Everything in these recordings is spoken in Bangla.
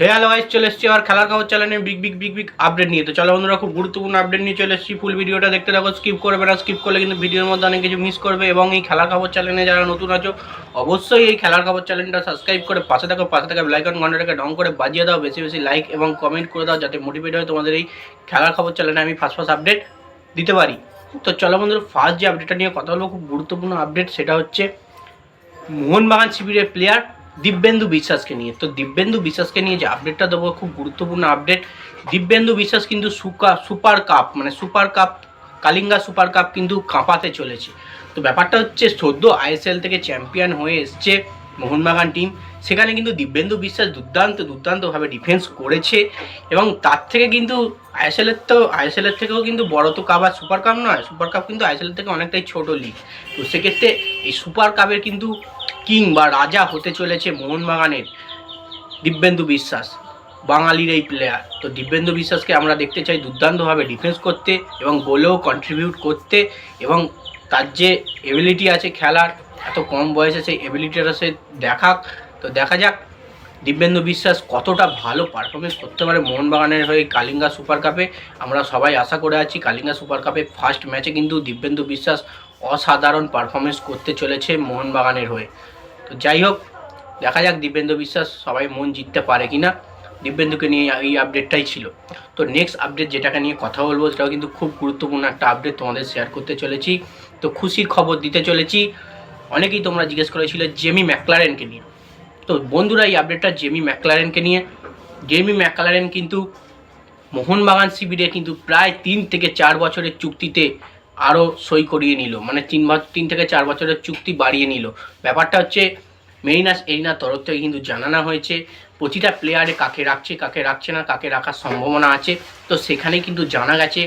হ্যালো গাইস চলে এসেছি আবার খেলার খবর চ্যানেলে big big big big update নিয়ে। তো চলো বন্ধুরা, খুব গুরুত্বপূর্ণ আপডেট নিয়ে চলে এসেছি। ফুল ভিডিওটা দেখতে থাকো স্কিপ করবে না স্কিপ করলে কিন্তু ভিডিওর মধ্যে অনেক কিছু মিস করবে এবং এই খেলার খবর চ্যানেলে যারা নতুন আছো, অবশ্যই এই খেলার খবর চ্যানেলটা সাবস্ক্রাইব করে পাশে থাকো, পাশে থাকা লাইকন ঘন্টাটাকে ডং করে বাজিয়ে দাও, বেশি বেশি লাইক এবং কমেন্ট করে দাও, যাতে মোটিভেট হয় তোমাদের এই খেলার খবর চ্যানেলে আমি ফার্স্ট ফার্স্ট আপডেট দিতে পারি। তো চলো বন্ধুরা ফার্স্ট যে আপডেটটা নিয়ে কথা বলব, খুব গুরুত্বপূর্ণ আপডেট সেটা হচ্ছে মোহনবাগান শিবিরের প্লেয়ার দিব্যেন্দু বিশ্বাসকে নিয়ে। তো দিব্যেন্দু বিশ্বাসকে নিয়ে যে আপডেটটা দেবো, খুব গুরুত্বপূর্ণ আপডেট দিব্যেন্দু বিশ্বাস কিন্তু সুকা, সুপার কাপ মানে super cup, Kalinga super cup কিন্তু কাঁপাতে চলেছে। তো ব্যাপারটা হচ্ছে সদ্য আইএসএল থেকে চ্যাম্পিয়ন হয়ে এসছে মোহনবাগান টিম সেখানে কিন্তু দিব্যেন্দু বিশ্বাস দুর্দান্ত, দুর্দান্তভাবে ডিফেন্স করেছে। এবং তার থেকে কিন্তু আইএসএলের তো আইএসএলের থেকেও কিন্তু বড় তো কাপ আর সুপার কাপ নয়। সুপার কাপ কিন্তু আইএসএলের থেকে অনেকটাই ছোট লিগ তো সেক্ষেত্রে এই সুপার কাপের কিন্তু কিং বা রাজা হতে চলেছে মোহনবাগানের দিব্যেন্দু বিশ্বাস। বাঙালির এই প্লেয়ার তো দিব্যেন্দু বিশ্বাসকে আমরা দেখতে চাই দুর্দান্তভাবে ডিফেন্স করতে এবং গোলেও কন্ট্রিবিউট করতে এবং তার যে এবিলিটি আছে খেলার, এত কম বয়সে সেই এবিলিটিটা সে দেখাক। তো দেখা যাক দিব্যেন্দু বিশ্বাস কতটা ভালো পারফরমেন্স করতে পারে মোহনবাগানের হয়ে কালিঙ্গা সুপার কাপে আমরা সবাই আশা করে আছি কালিঙ্গা সুপার কাপে ফার্স্ট ম্যাচে কিন্তু দিব্যেন্দু বিশ্বাস অসাধারণ পারফরমেন্স করতে চলেছে মোহনবাগানের হয়ে। তো যাই হোক, দেখা যাক দিব্যেন্দু বিশ্বাস সবাই মন জিততে পারে কিনা। দিব্যেন্দুকে নিয়ে এই আপডেটটাই ছিল। তো নেক্সট আপডেট যেটাকে নিয়ে কথা বলব, সেটাও কিন্তু খুব গুরুত্বপূর্ণ একটা আপডেট তোমাদের শেয়ার করতে চলেছি। তো খুশির খবর দিতে চলেছি। অনেকেই তোমরা জিজ্ঞেস করেছিলে জেমি ম্যাকলারেনকে নিয়ে। তো বন্ধুরা, এই আপডেটটা জেমি ম্যাকলারেনকে নিয়ে। জেমি ম্যাকলারেন কিন্তু মোহনবাগান শিবিরে কিন্তু প্রায় তিন থেকে চার বছরের চুক্তিতে আরও সই করিয়ে নিল। মানে তিন তিন থেকে চার বছরের চুক্তি বাড়িয়ে নিল। ব্যাপারটা হচ্ছে, মেরিনাস এরিনার তরফ থেকে কিন্তু জানানো হয়েছে, প্রতিটা প্লেয়ারে কাকে রাখছে কাকে রাখছে না, কাকে রাখার সম্ভাবনা আছে। তো সেখানে কিন্তু জানা গেছে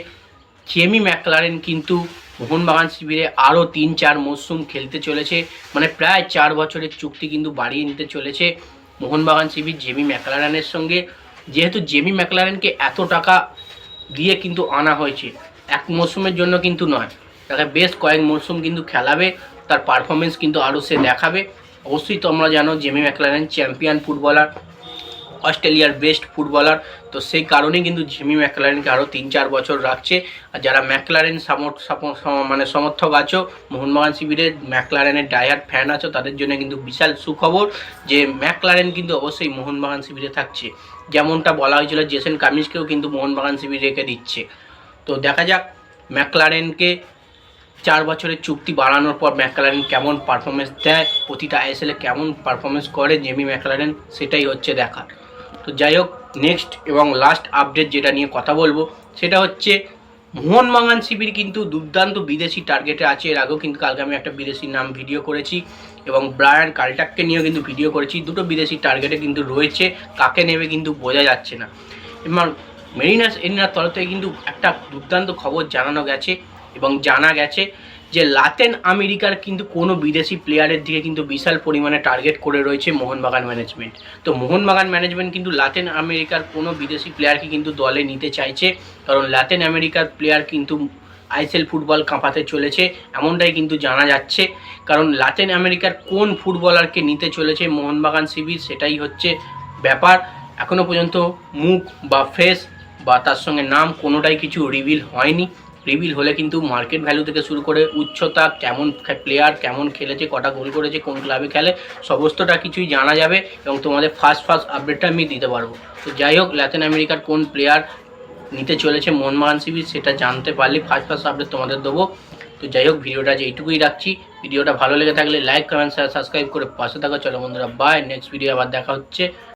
জেমি ম্যাকলারেন কিন্তু মোহনবাগান শিবিরে আরও তিন চার মরশুম খেলতে চলেছে। মানে প্রায় চার বছরের চুক্তি কিন্তু বাড়িয়ে নিতে চলেছে মোহনবাগান শিবির জেমি ম্যাকলারেনের সঙ্গে। যেহেতু জেমি ম্যাকলারেনকে এত টাকা দিয়ে কিন্তু আনা হয়েছে এক মরশুমের জন্য কিন্তু নয়। তাকে বেশ কয়েক মরশুম কিন্তু খেলাবে, তার পারফরমেন্স কিন্তু আরও সে দেখাবে। অবশ্যই তোমরা জানো জেমি ম্যাকলারেন চ্যাম্পিয়ন ফুটবলার অস্ট্রেলিয়ার বেস্ট ফুটবলার তো সেই কারণেই কিন্তু জিমি ম্যাকলারেনকে আরও তিন চার বছর রাখছে। আর যারা ম্যাকলারেন মানে সমর্থক আছো, মোহনবাগান শিবিরের ম্যাকলারেনের ডায়ার ফ্যান আছো, তাদের জন্য কিন্তু বিশাল সুখবর যে ম্যাকলারেন কিন্তু অবশ্যই মোহনবাগান শিবিরে থাকছে। যেমনটা বলা হয়েছিল জেসেন কামিজকেও কিন্তু মোহনবাগান শিবির রেখে দিচ্ছে। তো দেখা যাক ম্যাকলারেনকে চার বছরের চুক্তি বাড়ানোর পর ম্যাকলারেন কেমন পারফরমেন্স দেয়, প্রতিটা আইএসএলে কেমন পারফরমেন্স করে জেমি ম্যাকলারেন সেটাই হচ্ছে দেখার। তো যাই হোক নেক্সট এবং লাস্ট আপডেট যেটা নিয়ে কথা বলব, সেটা হচ্ছে মোহন মোহনবাগান শিবির কিন্তু দুর্দান্ত বিদেশি টার্গেটে আছে। এর আগেও কিন্তু কালকে আমি একটা বিদেশির নাম ভিডিও করেছি এবং ব্রায়ান কালটাককে নিয়েও কিন্তু ভিডিও করেছি। দুটো বিদেশি টার্গেটে কিন্তু রয়েছে, কাকে নেবে কিন্তু বোঝা যাচ্ছে না। এবং মেরিনাস এরিনার তরফ থেকে কিন্তু একটা দুর্দান্ত খবর জানানো গেছে এবং জানা গেছে যে লাতেন আমেরিকার কিন্তু কোনো বিদেশি প্লেয়ারের দিকে কিন্তু বিশাল পরিমাণে টার্গেট করে রয়েছে মোহনবাগান ম্যানেজমেন্ট তো মোহনবাগান ম্যানেজমেন্ট কিন্তু লাতেন আমেরিকার কোনো বিদেশি প্লেয়ারকে কিন্তু দলে নিতে চাইছে। কারণ লাতেন আমেরিকার প্লেয়ার কিন্তু আইএসএল ফুটবল কাঁপাতে চলেছে, এমনটাই কিন্তু জানা যাচ্ছে। কারণ লাতিন আমেরিকার কোন ফুটবলারকে নিতে চলেছে মোহনবাগান শিবির সেটাই হচ্ছে ব্যাপার। এখনও পর্যন্ত মুখ বা ফেস বা তার সঙ্গে নাম কোনোটাই কিছু রিভিল হয়নি। রিভিল হলে কিন্তু মার্কেট ভ্যালু থেকে শুরু করে উচ্চতা, কেমন প্লেয়ার কেমন খেলেছে, কটা গোল করেছে, কোন ক্লাবে খেলে, সমস্তটা কিছুই জানা যাবে এবং তোমাদের ফার্স্ট ফার্স্ট আপডেটটা আমি দিতে পারব। তো যাই হোক ল্যাটিন আমেরিকার কোন প্লেয়ার নিতে চলেছে মোহনবাগান শিবির সেটা জানতে পারলে ফার্স্ট ফার্স্ট আপডেট তোমাদের দেবো। তো যাই হোক, ভিডিওটা যে এইটুকুই রাখছি। ভিডিওটা ভালো লেগে থাকলে লাইক কমেন্ট শেয়ার সাবস্ক্রাইব করে পাশে থাকো। চলো বন্ধুরা বাই নেক্সট ভিডিও আবার দেখা হচ্ছে।